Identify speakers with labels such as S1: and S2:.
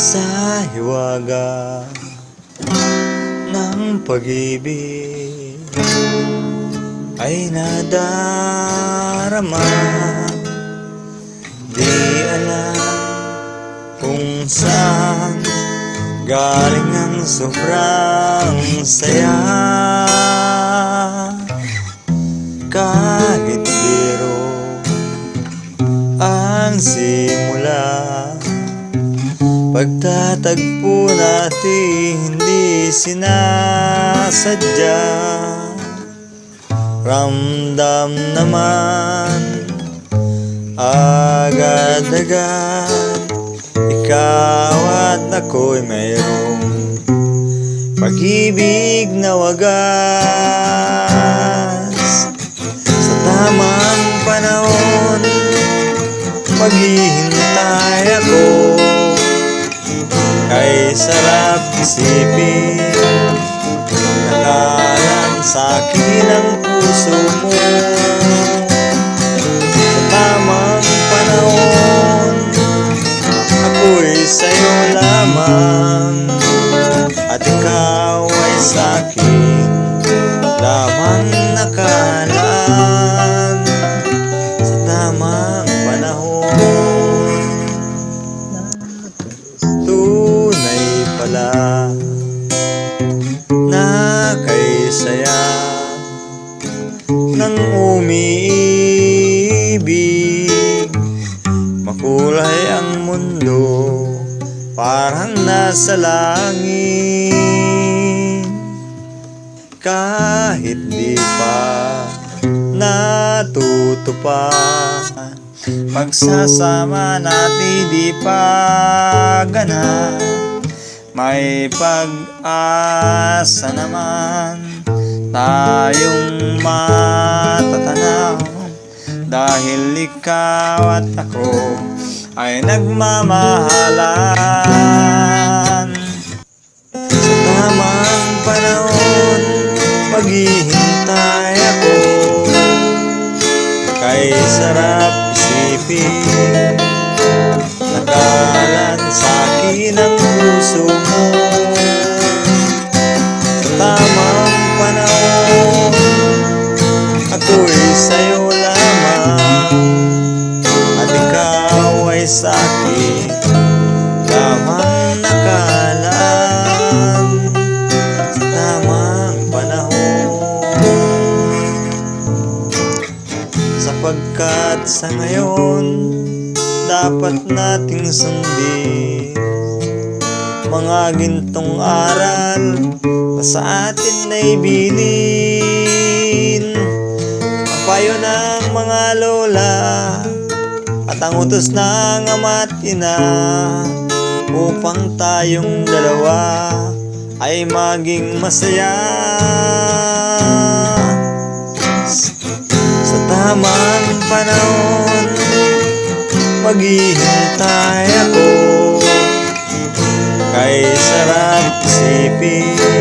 S1: sa hiwaga ng pag-ibig ay nadarama. Di alam kung saan galing ang sobrang saya. Kahit biro ang simula Pagtatagpo natin hindi sinasadya. Ramdam naman agad-agad Ikaw at ako'y mayroong Pag-ibig na wagas. Sa tamang panahon Maghihintay sarap isipin. Nakalan sa'kin ang puso mo. Sa tamang panahon Ako'y sa'yo lamang At ikaw ay sa'kin Lamang nakalaan Nang umiibig. Makulay ang mundo Parang nasa langit. Kahit di pa natutupad Pagsasama natin di pa ganap. May pag-asa naman Tayong matatanaw. Dahil ikaw at ako Ay nagmamahalan sa ngayon Dapat nating sundin Mga gintong aral Na sa atin ay bilin. Ang payo ng mga lola At ang utos ng ama't ina Upang tayong dalawa Ay maging masaya. sa tamang panahon Maghihintay ako. Kay sarap isipin.